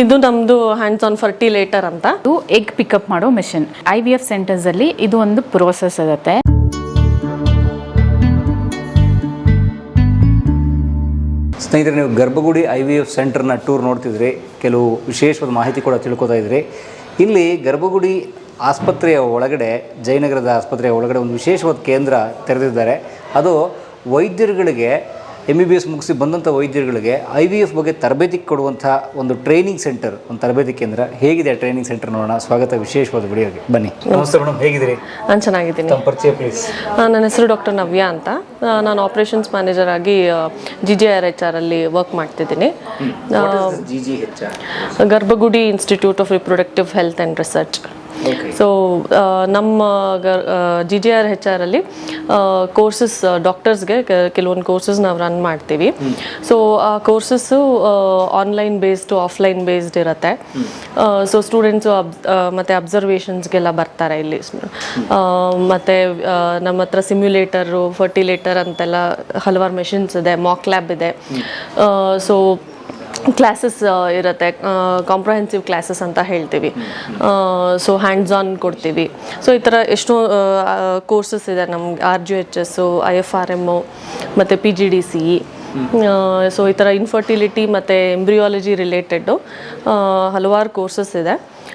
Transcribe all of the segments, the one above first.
ಇದು ನಮ್ದು hands on ಫರ್ಟಿಲೇಟರ್ ಅಂತ. ಇದು ಎಗ್ ಪಿಕಪ್ ಮಾಡೋ machine I V F centres ಅಲ್ಲಿ ಇದು ಒಂದು ಪ್ರೋಸೆಸ್ ಇರುತ್ತೆ. ಸ್ನೇಹಿತರೆ ನೀವು ಗರ್ಭಗುಡಿ ಐ ವಿ ಎಫ್ ಸೆಂಟರ್ನ ಟೂರ್ ನೋಡ್ತಿದ್ರಿ ಕೆಲವು ವಿಶೇಷವಾದ ಮಾಹಿತಿ ಕೂಡ ತಿಳ್ಕೊತಾ ಇದ್ರಿ ಇಲ್ಲಿ ಗರ್ಭಗುಡಿ ಆಸ್ಪತ್ರೆಯ ಒಳಗಡೆ ಜಯನಗರದ ಆಸ್ಪತ್ರೆಯ ಒಳಗಡೆ ಒಂದು ವಿಶೇಷವಾದ ಕೇಂದ್ರ ತೆರೆದಿದ್ದಾರೆ. ಅದು ವೈದ್ಯರುಗಳಿಗೆ ಎಂ ಬಿ ಬಿ ಎಸ್ ಮುಗಿಸಿ ಬಂದಂಥ ವೈದ್ಯರುಗಳಿಗೆ ಐ ವಿ ಎಫ್ ಬಗ್ಗೆ ತರಬೇತಿ ಕೊಡುವಂಥ ಒಂದು ಟ್ರೈನಿಂಗ್ ಸೆಂಟರ್ ಒಂದು ತರಬೇತಿ ಕೇಂದ್ರ ಹೇಗಿದೆ ಟ್ರೈನಿಂಗ್ ಸೆಂಟರ್ ನೋಡೋಣ. ಸ್ವಾಗತ ವಿಶೇಷವಾದ ವಿಡಿಯೋಗೆ. ಬನ್ನಿ. ನಮಸ್ತೆ ಮೇಡಮ್ ಹೇಗಿದ್ದೀರಿ? ನಾನು ಚೆನ್ನಾಗಿದ್ದೀನಿ. ನಮ್ಮ ಪರಿಚಯ ಪ್ಲೀಸ್ ನನ್ನ ಹೆಸರು ಡಾಕ್ಟರ್ ನವ್ಯ ಅಂತ. ನಾನು ಆಪರೇಷನ್ಸ್ ಮ್ಯಾನೇಜರ್ ಆಗಿ G G R H R ಅಲ್ಲಿ ವರ್ಕ್ ಮಾಡ್ತಿದ್ದೀನಿ. Garbhagudi institute of reproductive health and research so ನಮ್ಮ G G R H R ಅಲ್ಲಿ ಕೋರ್ಸಸ್ ಡಾಕ್ಟರ್ಸ್ಗೆ ಕೆಲವೊಂದು ಕೋರ್ಸಸ್ ನಾವು ರನ್ ಮಾಡ್ತೀವಿ. ಸೊ ಆ courses online based offline based ಇರುತ್ತೆ. ಸೊ ಸ್ಟೂಡೆಂಟ್ಸು ಅಬ್ ಮತ್ತು ಅಬ್ಸರ್ವೇಷನ್ಸ್ಗೆಲ್ಲ ಬರ್ತಾರೆ ಇಲ್ಲಿ. ಮತ್ತು ಮತ್ತೆ ಆ, ನಮ್ಮ ಹತ್ರ ಸಿಮ್ಯುಲೇಟರು ಫರ್ಟಿಲೇಟರ್ ಅಂತೆಲ್ಲ ಹಲವಾರು ಮೆಷಿನ್ಸ್ ಇದೆ ಮಾಕ್ ಲ್ಯಾಬ್ ಇದೆ. ಸೊ ಕ್ಲಾಸಸ್ ಇರುತ್ತೆ. ಕಾಂಪ್ರಹೆನ್ಸಿವ್ ಕ್ಲಾಸಸ್ ಅಂತ ಹೇಳ್ತೀವಿ. ಸೊ ಹ್ಯಾಂಡ್ಸ್ ಆನ್ ಕೊಡ್ತೀವಿ. ಸೊ ಈ ಥರ ಎಷ್ಟೋ ಕೋರ್ಸಸ್ ಇದೆ ನಮ್ಗೆ. R G H S I F R M ಮತ್ತು P G D C so ಈ ಥರ ಇನ್ಫರ್ಟಿಲಿಟಿ ಮತ್ತು ಎಂಬ್ರಿಯಾಲಜಿ ರಿಲೇಟೆಡ್ಡು ಹಲವಾರು ಕೋರ್ಸಸ್ ಇದೆ.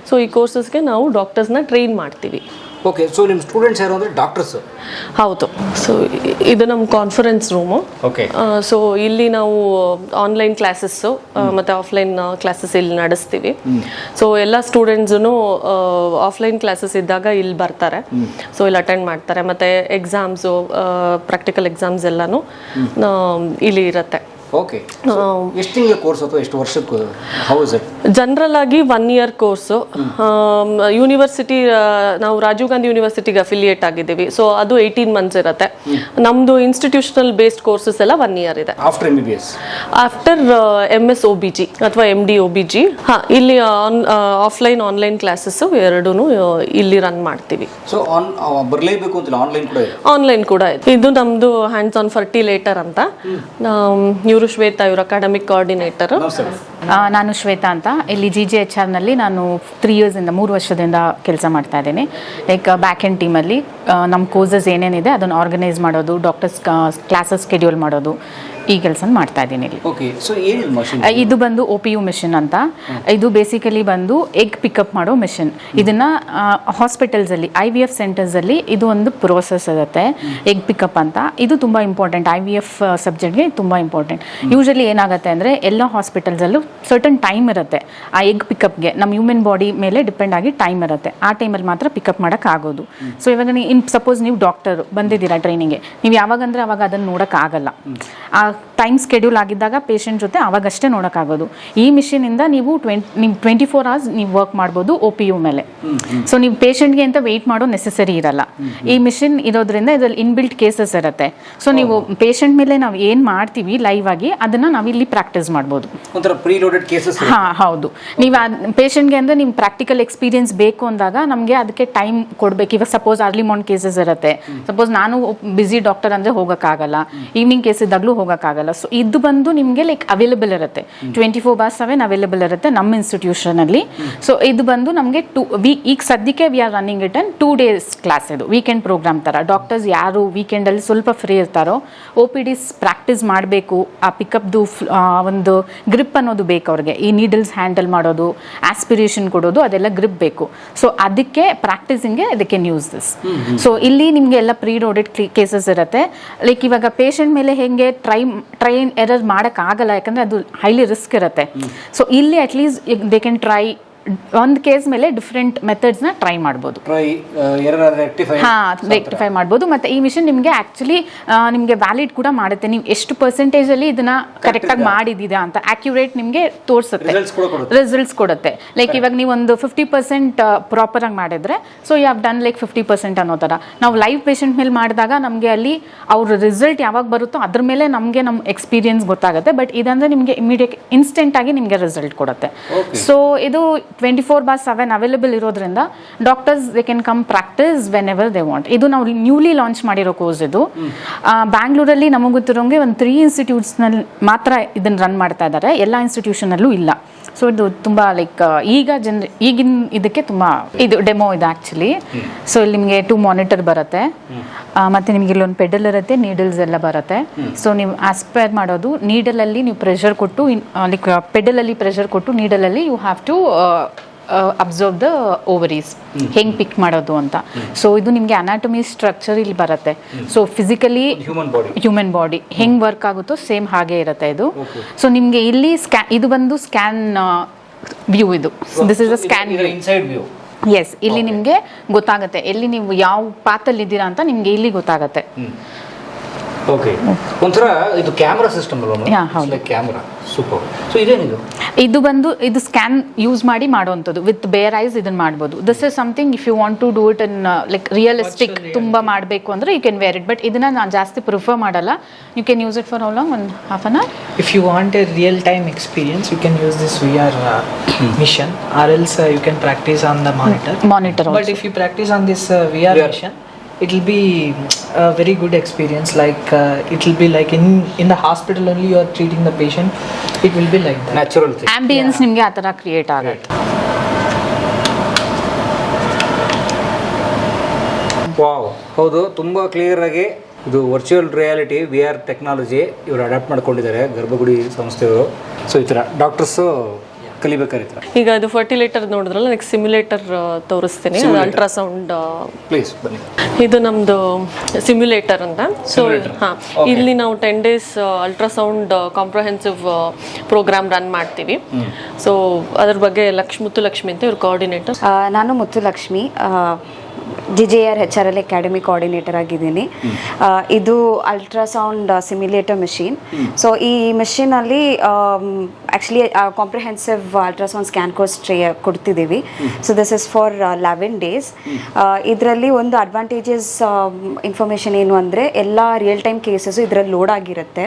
ಸೊ ಈ ಕೋರ್ಸಸ್ಗೆ ನಾವು ಡಾಕ್ಟರ್ಸ್ನ ಟ್ರೈನ್ ಮಾಡ್ತೀವಿ. ಓಕೆ ಸೊ ನಿಮ್ಮ ಸ್ಟೂಡೆಂಟ್ಸ್ ಯಾರು ಅಂದರೆ ಡಾಕ್ಟರ್ಸ್ ಹೌದು. ಸೊ ಇದು ನಮ್ಮ ಕಾನ್ಫರೆನ್ಸ್ ರೂಮು ಓಕೆ ಸೊ ಇಲ್ಲಿ ನಾವು ಆನ್ಲೈನ್ ಕ್ಲಾಸಸ್ಸು ಮತ್ತು ಆಫ್ಲೈನ್ ಕ್ಲಾಸಸ್ ಇಲ್ಲಿ ನಡೆಸ್ತೀವಿ. ಸೊ ಎಲ್ಲ ಸ್ಟೂಡೆಂಟ್ಸೂ ಆಫ್ಲೈನ್ ಕ್ಲಾಸಸ್ ಇದ್ದಾಗ ಇಲ್ಲಿ ಬರ್ತಾರೆ. ಸೊ ಇಲ್ಲಿ ಅಟೆಂಡ್ ಮಾಡ್ತಾರೆ. ಮತ್ತು ಎಕ್ಸಾಮ್ಸು ಪ್ರಾಕ್ಟಿಕಲ್ ಎಕ್ಸಾಮ್ಸ್ ಎಲ್ಲನೂ ಇಲ್ಲಿ ಇರುತ್ತೆ. ಓಕೆ ಎಷ್ಟು ತಿಂಗಳ ಕೋರ್ಸ್ ಅಥವಾ ಎಷ್ಟು ವರ್ಷಕ್ಕೆ ಹೌ ಇಸ್ ಇಟ್ ಜನರಲ್ ಆಗಿ ಒನ್ ಇಯರ್ ಕೋರ್ಸು ಯೂನಿವರ್ಸಿಟಿ ನಾವು ರಾಜೀವ್ ಗಾಂಧಿ ಯೂನಿವರ್ಸಿಟಿಗೆ ಅಫಿಲಿಯೇಟ್ ಆಗಿದ್ದೀವಿ. ಸೊ ಅದು ಏಯ್ಟೀನ್ ಮಂತ್ಸ್ ಇರುತ್ತೆ. ನಮ್ದು ಇನ್ಸ್ಟಿಟ್ಯೂಷನಲ್ ಬೇಸ್ಡ್ ಕೋರ್ಸಸ್ ಎಲ್ಲ ಒನ್ ಇಯರ್ ಇದೆ. After M B B S after M S O B G ಅಥವಾ M D O B G ಹಾಂ ಇಲ್ಲಿ ಆನ್ ಆಫ್ಲೈನ್ ಆನ್ಲೈನ್ ಕ್ಲಾಸಸ್ ಎರಡೂ ಇಲ್ಲಿ ರನ್ ಮಾಡ್ತೀವಿ. ಸೊ ಆನ್ ಬರಲೇಬೇಕು ಅಂತಿಲ್ಲ ಆನ್ಲೈನ್ ಕೂಡ ಇದೆ? ಆನ್ಲೈನ್ ಕೂಡ ಇದೆ. ಇದು ನಮ್ದು ಹ್ಯಾಂಡ್ಸ್ ಆನ್ ಫರ್ಟಿಲೇಟರ್ ಅಂತ. ಇವರು ಶ್ವೇತಾ ಇವರು ಅಕಾಡೆಮಿಕ್ ಕೋಆರ್ಡಿನೇಟರ್ ನಾನು ಶ್ವೇತಾ ಅಂತ. ಇಲ್ಲಿ ಜಿ ಜಿ ಎಚ್ ಆರ್ನಲ್ಲಿ ನಾನು ತ್ರೀ ಇಯರ್ಸಿಂದ ಮೂರು ವರ್ಷದಿಂದ ಕೆಲಸ ಮಾಡ್ತಾ ಇದ್ದೀನಿ. ಲೈಕ್ ಬ್ಯಾಕ್ ಎಂಡ್ ಟೀಮಲ್ಲಿ ನಮ್ಮ ಕೋರ್ಸಸ್ ಏನೇನಿದೆ ಅದನ್ನು ಆರ್ಗನೈಸ್ ಮಾಡೋದು ಡಾಕ್ಟರ್ಸ್ ಕ್ಲಾಸಸ್ ಸ್ಕೆಡ್ಯೂಲ್ ಮಾಡೋದು ಈ ಕೆಲಸ ಮಾಡ್ತಾ ಇದ್ದೀನಿ ಇಲ್ಲಿ. ಇದು ಬಂದು ಒ ಪಿ ಯು ಮಿಷನ್ ಅಂತ. ಇದು ಬೇಸಿಕಲಿ ಬಂದು ಎಗ್ ಪಿಕಪ್ ಮಾಡೋ ಮಿಷನ್ ಇದನ್ನ ಹಾಸ್ಪಿಟಲ್ಸ್ ಅಲ್ಲಿ ಐ ವಿ ಎಫ್ ಸೆಂಟರ್ಸಲ್ಲಿ ಇದು ಒಂದು ಪ್ರೋಸೆಸ್ ಇರುತ್ತೆ ಎಗ್ ಪಿಕಪ್ ಅಂತ. ಇದು ತುಂಬಾ ಇಂಪಾರ್ಟೆಂಟ್ ಐ ವಿ ಎಫ್ ಸಬ್ಜೆಕ್ಟ್ಗೆ ತುಂಬಾ ಇಂಪಾರ್ಟೆಂಟ್ ಯೂಶಲಿ ಏನಾಗುತ್ತೆ ಅಂದ್ರೆ ಎಲ್ಲ ಹಾಸ್ಪಿಟಲ್ಸ್ ಅಲ್ಲೂ ಸರ್ಟನ್ ಟೈಮ್ ಇರುತ್ತೆ ಆ ಎಗ್ ಪಿಕಪ್ಗೆ ನಮ್ಮ ಹ್ಯೂಮನ್ ಬಾಡಿ ಮೇಲೆ ಡಿಪೆಂಡ್ ಆಗಿ ಟೈಮ್ ಇರುತ್ತೆ. ಆ ಟೈಮಲ್ಲಿ ಮಾತ್ರ ಪಿಕಪ್ ಆಗೋದು. ಸೊ ಇವಾಗ ನೀವು ಇನ್ ಸಪೋಸ್ ನೀವು ಡಾಕ್ಟರ್ ಬಂದಿದ್ದೀರಾ ಟ್ರೈನಿಂಗ್ಗೆ ನೀವು ಯಾವಾಗಂದ್ರೆ ಅವಾಗ ಅದನ್ನ ನೋಡಕ್ ಆಗಲ್ಲ. ಆ ಟೈಮ್ ಸ್ಕೆಡ್ಯೂಲ್ ಆಗಿದ್ದಾಗ ಪೇಷಂಟ್ ಜೊತೆ ಅವಾಗಷ್ಟೇ ನೋಡೋಕ್ಕಾಗೋದು. ಈ ಮಿಷಿನಿಂದ ನೀವು ಟ್ವೆಂಟ್ ನೀವು ಟ್ವೆಂಟಿ ಫೋರ್ ಅವರ್ಸ್ ನೀವು ವರ್ಕ್ ಮಾಡ್ಬೋದು ಒ ಪಿ ಯು ಮೇಲೆ. ಸೊ ನೀವು ಪೇಷಂಟ್ಗೆ ಅಂತ ವೆಯ್ಟ್ ಮಾಡೋ ನೆಸೆಸರಿ ಇರಲ್ಲ. ಈ ಮಿಷಿನ್ ಇರೋದ್ರಿಂದ ಇದರಲ್ಲಿ ಇನ್ಬಿಲ್ಟ್ ಕೇಸಸ್ ಇರುತ್ತೆ. ಸೊ ನೀವು ಪೇಷಂಟ್ ಮೇಲೆ ನಾವು ಏನು ಮಾಡ್ತೀವಿ ಲೈವ್ ಆಗಿ ಅದನ್ನು ನಾವು ಇಲ್ಲಿ ಪ್ರಾಕ್ಟೀಸ್ ಮಾಡ್ಬೋದು. ಹಾ ಹೌದು. ನೀವು ಪೇಷಂಟ್ಗೆ ಅಂದ್ರೆ ನಿಮ್ಮ ಪ್ರಾಕ್ಟಿಕಲ್ ಎಕ್ಸ್ಪೀರಿಯನ್ಸ್ ಬೇಕು ಅಂದಾಗ ನಮಗೆ ಅದಕ್ಕೆ ಟೈಮ್ ಕೊಡಬೇಕು. ಇವಾಗ ಸಪೋಸ್ ಅರ್ಲಿ ಮಾರ್ನಿಂಗ್ ಕೇಸಸ್ ಇರುತ್ತೆ. ಸಪೋಸ್ ನಾನು ಬಿಸಿ ಡಾಕ್ಟರ್ ಅಂದ್ರೆ ಹೋಗೋಕ್ಕಾಗಲ್ಲ. ಈವ್ನಿಂಗ್ ಕೇಸ್ ಇದ್ದಾಗಲೂ ಹೋಗೋಕ್ಕಾಗಲ್ಲ ಸೊ ಇದು ಬಂದು ನಿಮಗೆ ಲೈಕ್ ಅವೈಲೇಬಲ್ ಇರುತ್ತೆ. Twenty four by seven available ಇರುತ್ತೆ ನಮ್ಮ ಇನ್ಸ್ಟಿಟ್ಯೂಷನ್ ಅಲ್ಲಿ. ಸೊ ಇದು ಬಂದು ನಮಗೆ ಟೂ ವೀ ಈಗ ಸದ್ಯಕ್ಕೆ we are running it on two days class ಇದು. ವೀಕೆಂಡ್ ಪ್ರೋಗ್ರಾಮ್ ತರ. ಡಾಕ್ಟರ್ಸ್ ಯಾರು ವೀಕೆಂಡ್ ಅಲ್ಲಿ ಸ್ವಲ್ಪ ಫ್ರೀ ಇರ್ತಾರೋ ಒ ಪಿ ಡಿಸ್ ಪ್ರಾಕ್ಟೀಸ್ ಮಾಡಬೇಕು. ಆ ಪಿಕಪ್ದು ಒಂದು ಗ್ರಿಪ್ ಅನ್ನೋದು ಬೇಕು ಅವ್ರಿಗೆ. ಈ ನೀಡಲ್ಸ್ ಹ್ಯಾಂಡಲ್ ಮಾಡೋದು ಆಸ್ಪಿರೇಷನ್ ಕೊಡೋದು ಅದೆಲ್ಲ ಗ್ರಿಪ್ ಬೇಕು. ಸೊ ಅದಕ್ಕೆ ಪ್ರಾಕ್ಟೀಸಿಂಗ್ಗೆ ಅದಕ್ಕೆ ನ್ಯೂಸ್ ದಿಸ್ ಸೊ ಇಲ್ಲಿ ನಿಮಗೆ ಎಲ್ಲ ಪ್ರೀ ರೋಡೆಡ್ ಕೇಸಸ್ ಇರುತ್ತೆ. ಲೈಕ್ ಇವಾಗ ಪೇಷಂಟ್ ಮೇಲೆ ಹೆಂಗೆ ಟ್ರೈ ಟ್ರೈನ್ ಎರರ್ ಮಾಡೋಕ್ಕಾಗಲ್ಲ ಯಾಕಂದ್ರೆ ಅದು ಹೈಲಿ ರಿಸ್ಕ್ ಇರುತ್ತೆ. ಸೊ ಇಲ್ಲಿ at least they can try ಒಂದು ಕೇಸ್ ಮೇಲೆ ಡಿಫ್ರೆಂಟ್ ಮೆಥಡ್ಸ್ನ ಟ್ರೈ ಮಾಡ್ಬೋದು. ಹಾಂ ರೆಕ್ಟಿಫೈ ಮಾಡ್ಬೋದು. ಮತ್ತೆ ಈ ಮಿಷನ್ ನಿಮಗೆ ಆ್ಯಕ್ಚುಲಿ ನಿಮಗೆ ವ್ಯಾಲಿಡ್ ಕೂಡ ಮಾಡುತ್ತೆ. ನೀವು ಎಷ್ಟು ಪರ್ಸೆಂಟೇಜಲ್ಲಿ ಇದನ್ನ ಕರೆಕ್ಟ್ ಆಗಿ ಮಾಡಿದೀರಾ ಅಂತ ಆಕ್ಯುರೇಟ್ ನಿಮಗೆ ತೋರಿಸುತ್ತೆ. ರಿಸಲ್ಟ್ಸ್ ಕೂಡ ಕೊಡುತ್ತೆ. ಲೈಕ್ ಇವಾಗ ನೀವು ಒಂದು ಫಿಫ್ಟಿ ಪರ್ಸೆಂಟ್ ಪ್ರಾಪರ್ ಆಗಿ ಮಾಡಿದ್ರೆ so you have done like fifty percent ಅನ್ನೋ ಥರ. ನಾವು ಲೈವ್ ಪೇಷಂಟ್ ಮೇಲೆ ಮಾಡಿದಾಗ ನಮಗೆ ಅಲ್ಲಿ ಅವ್ರ ರಿಸಲ್ಟ್ ಯಾವಾಗ ಬರುತ್ತೋ ಅದ್ರ ಮೇಲೆ ನಮಗೆ ನಮ್ಮ ಎಕ್ಸ್ಪೀರಿಯನ್ಸ್ ಗೊತ್ತಾಗುತ್ತೆ. ಬಟ್ ಇದಂದ್ರೆ ನಿಮಗೆ ಇಮಿಡಿಯೇಟ್ ಇನ್ಸ್ಟೆಂಟಾಗಿ ನಿಮಗೆ ರಿಸಲ್ಟ್ ಕೊಡುತ್ತೆ. ಸೊ ಇದು twenty four bar seven available ಇರೋದ್ರಿಂದ doctors they can come practice whenever they want ಇದು ನಾವು ನ್ಯೂಲಿ ಲಾಂಚ್ ಮಾಡಿರೋ ಕೋರ್ಸ್ ಇದು. ಬ್ಯಾಂಗ್ಳೂರಲ್ಲಿ ನಮಗೆ ಗೊತ್ತಿರೋಂಗೆ ಒಂದು ತ್ರೀ ಇನ್ಸ್ಟಿಟ್ಯೂಟ್ಸ್ನಲ್ಲಿ ಮಾತ್ರ ಇದನ್ನು ರನ್ ಮಾಡ್ತಾ ಇದ್ದಾರೆ ಎಲ್ಲ ಇನ್ಸ್ಟಿಟ್ಯೂಷನಲ್ಲೂ ಇಲ್ಲ. ಸೊ ಇದು ತುಂಬ ಲೈಕ್ ಈಗ ಜನ ಈಗಿನ ಇದಕ್ಕೆ ತುಂಬ ಇದು ಡೆಮೋ ಇದೆ ಆ್ಯಕ್ಚುಲಿ ಸೊ ಇಲ್ಲಿ ನಿಮಗೆ ಟೂ ಮಾನಿಟರ್ ಬರುತ್ತೆ. ಮತ್ತು ಮತ್ತೆ ನಿಮಗೆ ಇಲ್ಲೊಂದು ಪೆಡಲ್ ಇರುತ್ತೆ ನೀಡಲ್ಸ್ ಎಲ್ಲ ಬರುತ್ತೆ. ಸೊ ನೀವು ಆಸ್ಪೈರ್ ಮಾಡೋದು ನೀಡಲಲ್ಲಿ ನೀವು ಪ್ರೆಷರ್ ಕೊಟ್ಟು ಲೈಕ್ ಪೆಡಲಲ್ಲಿ ಪ್ರೆಷರ್ ಕೊಟ್ಟು ನೀಡಲಲ್ಲಿ you have to observe the ovaries ಹೆಂಗೆ ಪಿಕ್ ಮಾಡೋದು ಅಂತ. ಸೊ ಇದು ನಿಮಗೆ ಅನಾಟಮಿ ಸ್ಟ್ರಕ್ಚರ್ ಇಲ್ಲಿ ಬರುತ್ತೆ. So physically human body human body ಹೆಂಗ್ ವರ್ಕ್ ಆಗುತ್ತೋ ಸೇಮ್ ಹಾಗೆ ಇರುತ್ತೆ ಇದು. ಸೊ ನಿಮಗೆ ಇಲ್ಲಿ ಸ್ಕ್ಯಾನ್ ಇದು ಬಂದು ಸ್ಕ್ಯಾನ್ ವ್ಯೂ ಇದು. This is a scan view S ಇಲ್ಲಿ ನಿಮಗೆ ಗೊತ್ತಾಗುತ್ತೆ. ಎಲ್ಲಿ ನೀವು ಯಾವ ಪಾತಲ್ಲಿ ಇದ್ದೀರಾ ಅಂತ ನಿಮಗೆ ಇಲ್ಲಿ ಗೊತ್ತಾಗುತ್ತೆ. ಓಕೆ. ಒಂಥರ ಇದು ಕ್ಯಾಮ್ರಾ ಸಿಸ್ಟಮ್ Yeah, ಹೌದು. ಅಲ್ವಾ ಕ್ಯಾಮ್ರಾ. ಸೂಪರ್ ಸೊ ಇದೇನಿದು? ಇದು ಬಂದು ಇದು ಸ್ಕ್ಯಾನ್ ಯೂಸ್ ಮಾಡಿ ಮಾಡುವಂಥದ್ದು ವಿತ್ ಬೇರ್ ಐಸ್ ಇದನ್ನ ಮಾಡ್ಬೋದು. This is something if you want to do it in like realistic ತುಂಬ ಮಾಡಬೇಕು ಅಂದ್ರೆ you can wear it but ಇದನ್ನ ನಾನು ಜಾಸ್ತಿ ಪ್ರಿಫರ್ ಮಾಡಲ್ಲ. You can use it for how long ಒಂದು half an hour if you want a real time experience, you can use this VR R mission, or else you you can practice on the monitor. Monitor But if you practice on this V R VR. It will be a very good experience. Like uh, it will be like in in the hospital only you are treating the patient. It will be like that. Natural thing ambience ನಿಮಗೆ ಆ ಥರ create ಆಗುತ್ತೆ wow ಹೌದು ತುಂಬ clear ಆಗಿ ಇದು virtual reality V R technology ಇವರು adapt ಮಾಡ್ಕೊಂಡಿದ್ದಾರೆ ಗರ್ಭಗುಡಿ ಸಂಸ್ಥೆಯವರು ಸೊ ಈ ಥರ ಡಾಕ್ಟರ್ಸು ಥರ ಈಗ ಅದು ಫರ್ಟಿಲೇಟರ್ ನೋಡಿದ್ರಲ್ಲ ನೆಕ್ಸ್ಟ್ ಸಿಮ್ಯುಲೇಟರ್ ತೋರಿಸ್ತೀನಿ. ಅಲ್ಟ್ರಾಸೌಂಡ್ ಪ್ಲೀಸ್ ಬನ್ನಿ. ಇದು ನಮ್ದು ಸಿಮ್ಯುಲೇಟರ್ ಅಂತ. ಸೊ ಹಾ ಇಲ್ಲಿ ನಾವು ten days ultrasound comprehensive program run ಮಾಡ್ತೀವಿ. ಸೊ ಅದ್ರ ಬಗ್ಗೆ ಲಕ್ಷ್ಮಿ ಮುತ್ತು ಲಕ್ಷ್ಮಿ ಅಂತ ಇವ್ರ ಕೋಆರ್ಡಿನೇಟರ್ ನಾನು Muthu Muthulakshmi G J R H R L academy coordinator ಆಗಿದ್ದೀನಿ. ಇದು ಅಲ್ಟ್ರಾಸೌಂಡ್ ಸಿಮ್ಯುಲೇಟರ್ ಮೆಷಿನ್ ಸೊ ಈ ಮೆಷಿನಲ್ಲಿ actually comprehensive ultrasound scan course tray ಕೊಡ್ತಿದ್ದೀವಿ so this is for eleven days ಇದರಲ್ಲಿ ಒಂದು ಅಡ್ವಾಂಟೇಜಸ್ ಇನ್ಫಾರ್ಮೇಷನ್ ಏನು ಅಂದರೆ ಎಲ್ಲ ರಿಯಲ್ ಟೈಮ್ ಕೇಸಸ್ಸು ಇದರಲ್ಲಿ load ಆಗಿರುತ್ತೆ.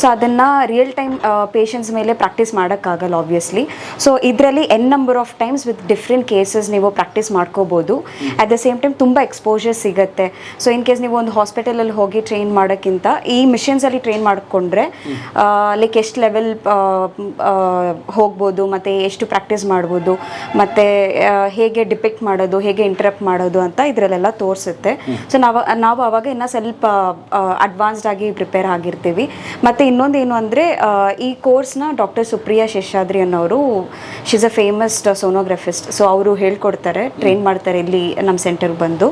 ಸೊ ಅದನ್ನು ರಿಯಲ್ ಟೈಮ್ ಪೇಷಂಟ್ಸ್ ಮೇಲೆ ಪ್ರಾಕ್ಟೀಸ್ ಮಾಡೋಕ್ಕಾಗಲ್ಲ ಆಬ್ವಿಯಸ್ಲಿ ಸೊ ಇದರಲ್ಲಿ N number of times with different cases ನೀವು ಪ್ರಾಕ್ಟೀಸ್ ಮಾಡ್ಕೋಬೋದು. ಅಟ್ ದ ಸೇಮ್ ಟೈಮ್ ತುಂಬ ಎಕ್ಸ್ಪೋಜರ್ ಸಿಗುತ್ತೆ. ಸೊ ಇನ್ ಕೇಸ್ ನೀವು ಒಂದು ಹಾಸ್ಪಿಟಲಲ್ಲಿ ಹೋಗಿ ಟ್ರೈನ್ ಮಾಡೋಕ್ಕಿಂತ ಈ ಮಿಷನ್ಸಲ್ಲಿ ಟ್ರೈನ್ ಮಾಡಿಕೊಂಡ್ರೆ ಲೈಕ್ ಎಷ್ಟು ಲೆವೆಲ್ ಹೋಗ್ಬೋದು ಮತ್ತು ಎಷ್ಟು ಪ್ರಾಕ್ಟೀಸ್ ಮಾಡ್ಬೋದು ಮತ್ತು ಹೇಗೆ ಡಿಪೆಕ್ಟ್ ಮಾಡೋದು ಹೇಗೆ ಇಂಟ್ರಪ್ಟ್ ಮಾಡೋದು ಅಂತ ಇದರಲ್ಲೆಲ್ಲ ತೋರಿಸುತ್ತೆ. ಸೊ ನಾವು ನಾವು ಅವಾಗ ಇನ್ನೂ ಸ್ವಲ್ಪ ಅಡ್ವಾನ್ಸ್ಡ್ ಆಗಿ ಪ್ರಿಪೇರ್ ಆಗಿರ್ತೀವಿ. ಮತ್ತು ಇನ್ನೊಂದು ಏನು ಅಂದರೆ ಈ ಕೋರ್ಸ್ನ ಡಾಕ್ಟರ್ ಸುಪ್ರಿಯಾ ಶೇಷಾದ್ರಿ ಅನ್ನೋರು ಶಿಸ್ ಅ ಫೇಮಸ್ ಸೋನೋಗ್ರಫಿಸ್ಟ್ ಸೊ ಅವರು ಹೇಳ್ಕೊಡ್ತಾರೆ ಟ್ರೈನ್ ಮಾಡ್ತಾರೆ ಇಲ್ಲಿ ನಮ್ಮ ಸೆಂಟರ್ಗೆ ಬಂದು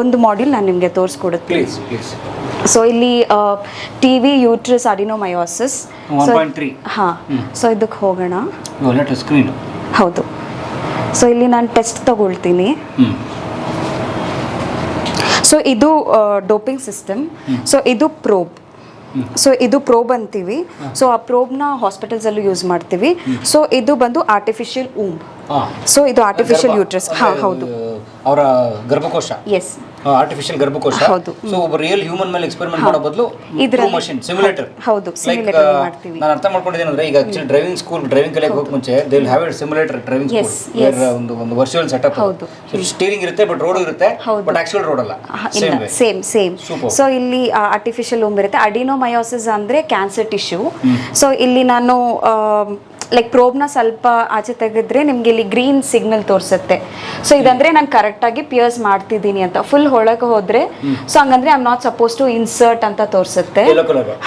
ಒಂದು ಮಾಡ್ಯೂಲ್ ನಾನು ನಿಮಗೆ ತೋರಿಸ್ಕೊಡುತ್ತೆ. ಸೊ ಇಲ್ಲಿ ಟಿ ವಿ ಯೂಟ್ರಸ್ ಅಡಿನೋಮಯೋಸಿಸ್ ಹಾ. ಸೊ ಇದಕ್ಕೆ ಹೋಗೋಣ. ಹೌದು. ಸೊ ಇಲ್ಲಿ ನಾನು ಟೆಸ್ಟ್ ತಗೊಳ್ತೀನಿ. ಸೊ ಇದು ಡೋಪಿಂಗ್ ಸಿಸ್ಟಮ್ ಸೊ ಇದು ಪ್ರೋಬ್ ಸೊ ಇದು ಪ್ರೋಬ್ ಅಂತೀವಿ. ಸೊ ಆ ಪ್ರೋಬ್ನ ಹಾಸ್ಪಿಟಲ್ಸಲ್ಲೂ ಯೂಸ್ ಮಾಡ್ತೀವಿ. ಸೊ ಇದು ಬಂದು ಆರ್ಟಿಫಿಷಿಯಲ್ ಊಂಬ್ ಸೊ ಇದು ಆರ್ಟಿಫಿಷಿಯಲ್ ಯೂಟ್ರಸ್ ಹಾ ಹೌದು. ಅವರ ಗರ್ಭಕೋಶ ಎಸ್ ಆರ್ಟಿಫಿಷಿಯಲ್ ಗರ್ಭಕೋಶ ಹೌದು. ಸೊ ಒಬ್ಬ ರಿಯಲ್ ಹ್ಯೂಮನ್ ಮೇಲೆ ಎಕ್ಸ್ಪೆರಿಮೆಂಟ್ ಮಾಡೋ ಬದಲು ಮಷಿನ್ ಸಿಮ್ಯುಲೇಟರ್ ಹೌದು, ಸಿಮ್ಯುಲೇಟರ್ ಮಾಡ್ತೀವಿ. ನಾನು ಅರ್ಥ ಮಾಡ್ಕೊಂಡಿದ್ದೇನೆ ಅಂದ್ರೆ ಈಗ ಆಕ್ಚುಲಿ ಡ್ರೈವಿಂಗ್ ಸ್ಕೂಲ್ ಡ್ರೈವಿಂಗ್ ಕಲಿಯಕ್ಕೆ ಹೋಗಕ್ಕೆ ಮುಂಚೆ they will have a simulator driving school. ಒಂದು ಒಂದು ವರ್ಚುವಲ್ ಸೆಟಪ್ ಹೌದು. ಸ್ಟೀರಿಂಗ್ ಇರುತ್ತೆ ಬಟ್ ರೋಡ್ ಇರುತ್ತೆ. ಬಟ್ ಆಕ್ಚುವಲ್ ರೋಡ್ ಅಲ್ಲ. Same same. ಸೊ ಇಲ್ಲಿ ಆರ್ಟಿಫಿಷಿಯಲ್ ಹೋಮ್ ಇರುತ್ತೆ ಅಡಿನೋಮಯೋಸಿಸ್ ಅಂದ್ರೆ ಕ್ಯಾನ್ಸರ್ ಟಿಶ್ಯೂ ಸೊ ಇಲ್ಲಿ ನಾನು ಲೈಕ್ ಪ್ರೋಬ್ನ ಸ್ವಲ್ಪ ಆಚೆ ತೆಗೆದ್ರೆ ನಿಮ್ಗೆ ಇಲ್ಲಿ ಗ್ರೀನ್ ಸಿಗ್ನಲ್ ತೋರಿಸುತ್ತೆ. ಸೊ ಇದಂದ್ರೆ ನಾನು ಕರೆಕ್ಟಾಗಿ ಪಿಯರ್ಸ್ ಮಾಡ್ತಿದ್ದೀನಿ ಅಂತ. ಫುಲ್ ಒಳಗೆ ಹೋದ್ರೆ ಸೊ ಹಂಗಂದ್ರೆ I am not suppose to insert ಅಂತ ತೋರಿಸುತ್ತೆ.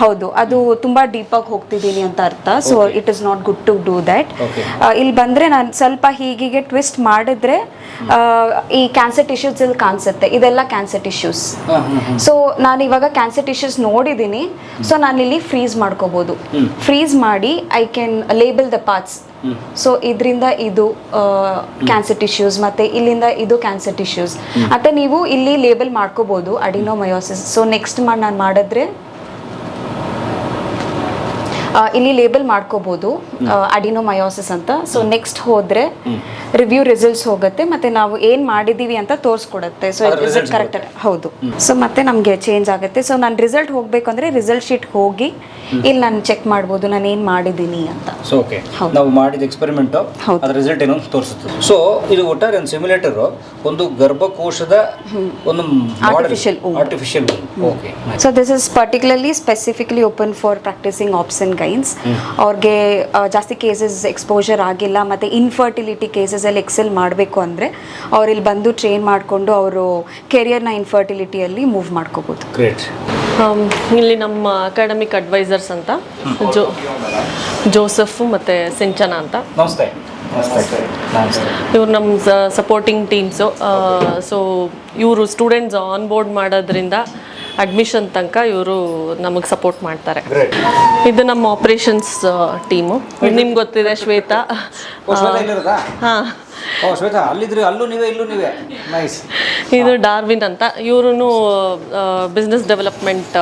ಹೌದು. ಅದು ತುಂಬಾ ಡೀಪ್ ಆಗಿ ಹೋಗ್ತಿದ್ದೀನಿ ಅಂತ ಅರ್ಥ. So it is not good to do that. ಇಲ್ಲಿ ಬಂದ್ರೆ ನಾನು ಸ್ವಲ್ಪ ಹೀಗೆ ಟ್ವಿಸ್ಟ್ ಮಾಡಿದ್ರೆ ಈ ಕ್ಯಾನ್ಸರ್ ಟಿಶ್ಯೂಸ್ ಇಲ್ಲಿ ಕಾಣಿಸುತ್ತೆ. ಇದೆಲ್ಲ ಕ್ಯಾನ್ಸರ್ ಟಿಶ್ಯೂಸ್. ಸೊ ನಾನು ಇವಾಗ ಕ್ಯಾನ್ಸರ್ ಟಿಶ್ಯೂಸ್ ನೋಡಿದ್ದೀನಿ ಸೊ ನಾನು ಇಲ್ಲಿ ಫ್ರೀಸ್ ಮಾಡ್ಕೋಬಹುದು ಫ್ರೀಸ್ ಮಾಡಿ I can label the parts so ಇದರಿಂದ ಇದು ಕ್ಯಾನ್ಸರ್ ಟಿಶ್ಯೂಸ್ ಮತ್ತೆ ಇಲ್ಲಿಂದ ಇದು ಕ್ಯಾನ್ಸರ್ ಟಿಶ್ಯೂಸ್ ಅಂತ ನೀವು ಇಲ್ಲಿ ಲೇಬಲ್ ಮಾಡ್ಕೋಬಹುದು ಅಡಿನೋಮಯೋಸಿಸ್ ಸೊ ನೆಕ್ಸ್ಟ್ ಮಾಡಿ ನಾನು ಮಾಡಿದ್ರೆ ಇಲ್ಲಿ ಲೇಬಲ್ ಮಾಡ್ಕೋಬಹುದು ಅಡಿನೋಮಯೋಸಿಸ್ ಅಂತ. ಸೊ ನೆಕ್ಸ್ಟ್ ಹೋದ್ರೆ ರಿವ್ಯೂ ರಿಸಲ್ಟ್ಸ್ ಹೋಗುತ್ತೆ ಮತ್ತೆ ನಾವು ಏನ್ ಮಾಡಿದೀವಿ ಅಂತ ತೋರಿಸ್ಕೊಡುತ್ತೆ. ಸೊ ರಿಸಲ್ಟ್ ಕರೆಕ್ಟ್ ಹೌದು. ಸೊ ಮತ್ತೆ ನಮಗೆ ಚೇಂಜ್ ಆಗುತ್ತೆ. ಸೊ ನಾನು ರಿಸಲ್ಟ್ ಹೋಗ್ಬೇಕು ಅಂದ್ರೆ ರಿಸಲ್ಟ್ ಶೀಟ್ ಹೋಗಿ ಇಲ್ಲಿ ನಾನು ಚೆಕ್ ಮಾಡ್ಬೋದು ನಾನು ಏನ್ ಮಾಡಿದ್ದೀನಿ ಅಂತ. So okay. ನಾವು ಮಾಡಿದ ಎಕ್ಸ್ಪೆರಿಮೆಂಟ್ ಅದರ ರಿಸಲ್ಟ್ ಏನು ತೋರಿಸುತ್ತೆ. ಸೊ ಇದು ಒಟ್ಟಾರೆ ಒಂದು ಸಿಮ್ಯುಲೇಟರ್ ಒಂದು ಗರ್ಭಕೋಶದ ಒಂದು artificial artificial okay so this is particularly specifically open for practicing option guidelines ಅವ್ರಿಗೆ ಜಾಸ್ತಿ ಕೇಸಸ್ ಎಕ್ಸ್ಪೋಜರ್ ಆಗಿಲ್ಲ ಮತ್ತು ಇನ್ಫರ್ಟಿಲಿಟಿ ಕೇಸಸಲ್ಲಿ ಎಕ್ಸೆಲ್ ಮಾಡಬೇಕು ಅಂದರೆ ಅವ್ರು ಇಲ್ಲಿ ಬಂದು ಟ್ರೈನ್ ಮಾಡಿಕೊಂಡು ಅವರು ಕೆರಿಯರ್ನ ಇನ್ಫರ್ಟಿಲಿಟಿಯಲ್ಲಿ ಮೂವ್ ಮಾಡ್ಕೋಬೋದು. ಗ್ರೇಟ್ ಇಲ್ಲಿ ನಮ್ಮ ಅಕಾಡೆಮಿಕ್ ಅಡ್ವೈಸರ್ಸ್ ಅಂತ ಜೋ ಜೋಸಫ್ ಮತ್ತು ಸಿಂಚನ ಅಂತ. ನಮಸ್ತೆ. ನಮಸ್ತೆ. ನಮಸ್ತೆ. ಇವ್ರು ನಮ್ಮ ಸಪೋರ್ಟಿಂಗ್ ಟೀಮ್ಸು ಸೊ ಇವರು ಸ್ಟೂಡೆಂಟ್ಸ್ ಆನ್ ಬೋರ್ಡ್ ಮಾಡೋದ್ರಿಂದ ಅಡ್ಮಿಷನ್ ತನಕ ಇವರು ನಮಗೆ ಸಪೋರ್ಟ್ ಮಾಡ್ತಾರೆ. ಇದು ನಮ್ಮ ಆಪರೇಷನ್ಸ್ ಟೀಮು ನಿಮ್ಗೆ ಗೊತ್ತಿದೆ ಶ್ವೇತಾ. ಹಾಂ. ಓ ಶ್ವೇತಾ ಅಲ್ಲಿದ್ರಿ ಅಲ್ಲೂ ನೀವೇ ಇಲ್ಲೂ ನೀವೇ. ನೈಸ್ ಇದು ಡಾರ್ವಿನ್ ಅಂತ. ಇವರು ಬಿಸ್ನೆಸ್ ಡೆವಲಪ್ಮೆಂಟ್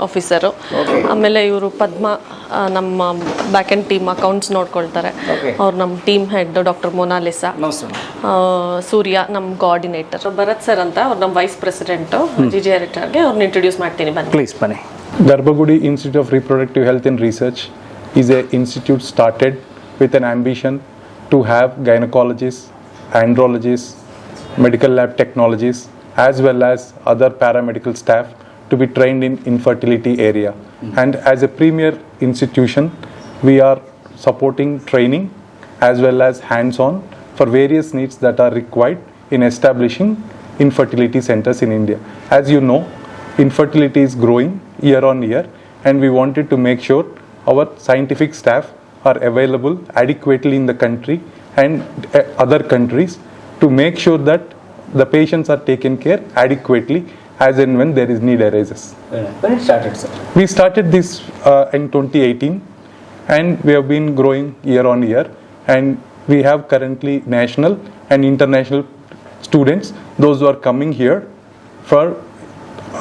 ಆಫೀಸರು ಆಮೇಲೆ ಇವರು ಪದ್ಮ ಆ, ನಮ್ಮ ಬ್ಯಾಕ್ ಆ್ಯಂಡ್ ಟೀಮ್ ಅಕೌಂಟ್ಸ್ ನೋಡ್ಕೊಳ್ತಾರೆ. Okay. ಅವ್ರು ನಮ್ಮ ಟೀಮ್ ಹೆಡ್ ಡಾಕ್ಟರ್ ಮೊನಾಲಿಸಾ ನಮಸ್ತೆ ಆ, ಸೂರ್ಯ ನಮ್ಮ ಕೋಆರ್ಡಿನೇಟರ್ ಭರತ್ ಸರ್ ಅಂತ ಅವ್ರು ನಮ್ಮ ವೈಸ್ ಪ್ರೆಸಿಡೆಂಟು ಜಿ ಜಿ ಆರ್ಗೆ ಅವ್ರನ್ನ ಇಂಟ್ರೊಡ್ಯೂಸ್ ಮಾಡ್ತೀನಿ ಬನ್ನಿ. ಪ್ಲೀಸ್ ಬನ್ನಿ. Garbhagudi institute of Reproductive health in research is a institute started with an ambition to have gynecologists, andrologists, medical lab technologists, as well as other paramedical staff to be trained in infertility area. Hmm. And as a premier institution, we are supporting training as well as hands-on for various needs that are required in establishing infertility centers in India. As you know, infertility is growing year on year and we wanted to make sure our scientific staff are available adequately in the country and uh, other countries to make sure that the patients are taken care adequately as and when there is need arises. Uh, when it started, sir? We started this uh, in 2018 and we have been growing year on year and we have currently national and international students, those who are coming here for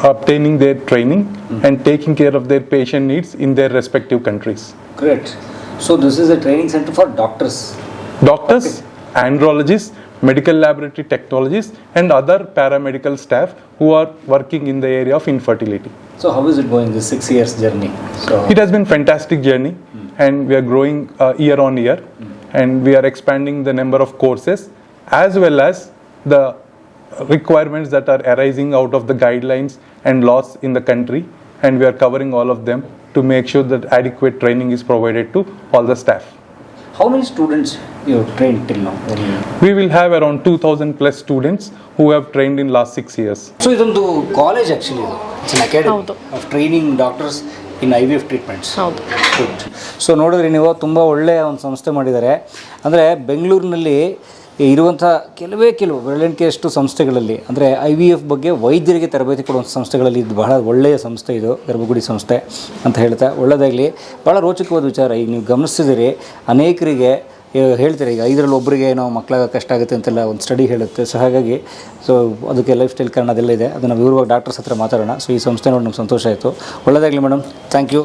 obtaining their training mm-hmm. and taking care of their patient needs in their respective countries. Great. So this is a training center for doctors. Doctors, okay. andrologists, medical laboratory technologists, and other paramedical staff who are working in the area of infertility. So how is it going? This six years journey. So it has been fantastic journey, hmm. and we are growing uh, year on year, hmm. and we are expanding the number of courses as well as the requirements that are arising out of the guidelines and laws in the country, and we are covering all of them to make sure that adequate training is provided to all the staff. How many students you have trained till now? We will have around 2,000 plus students who have trained in last six years. So ಇದೊಂದು college actually ಇದು it's an academy of of training doctors in I V F treatments ಹೌದು so ನೋಡಿದ್ರೆ ನೀವು ತುಂಬ ಒಳ್ಳೆಯ ಒಂದು ಸಂಸ್ಥೆ ಮಾಡಿದ್ದಾರೆ ಅಂದರೆ ಬೆಂಗಳೂರಿನಲ್ಲಿ ಇರುವಂಥ ಕೆಲವೇ ಕೆಲವು ಬೆರಳೆಣಿಕೆಯಷ್ಟು ಸಂಸ್ಥೆಗಳಲ್ಲಿ, ಅಂದರೆ ಐ ವಿ ಎಫ್ ಬಗ್ಗೆ ವೈದ್ಯರಿಗೆ ತರಬೇತಿ ಕೊಡುವಂಥ ಸಂಸ್ಥೆಗಳಲ್ಲಿ ಇದು ಬಹಳ ಒಳ್ಳೆಯ ಸಂಸ್ಥೆ ಇದು, ಗರ್ಭಗುಡಿ ಸಂಸ್ಥೆ ಅಂತ ಹೇಳ್ತಾ ಒಳ್ಳೆಯದಾಗಲಿ ಭಾಳ ರೋಚಕವಾದ ವಿಚಾರ, ಈಗ ನೀವು ಗಮನಿಸಿದರೆ ಅನೇಕರಿಗೆ ಹೇಳ್ತಾರೆ, ಈಗ ಐದರಲ್ಲಿ ಒಬ್ಬರಿಗೆ ಏನೋ ಮಕ್ಕಳಾಗ ಕಷ್ಟ ಆಗುತ್ತೆ ಅಂತೆಲ್ಲ ಒಂದು ಸ್ಟಡಿ ಹೇಳುತ್ತೆ. ಸೊ, ಹಾಗಾಗಿ, ಸೊ, ಅದಕ್ಕೆ ಲೈಫ್ ಸ್ಟೈಲ್ ಕಾರಣ ಅದೆಲ್ಲ ಇದೆ. ಅದನ್ನು ವಿವರವಾಗಿ ಡಾಕ್ಟರ್ಸ್ ಹತ್ರ ಮಾತಾಡೋಣ. ಸೊ, ಈ ಸಂಸ್ಥೆ ನೋಡಿ ನಮ್ಗೆ ಸಂತೋಷ ಆಯಿತು. ಒಳ್ಳೆಯದಾಗಲಿ ಮೇಡಮ್ ಥ್ಯಾಂಕ್ ಯು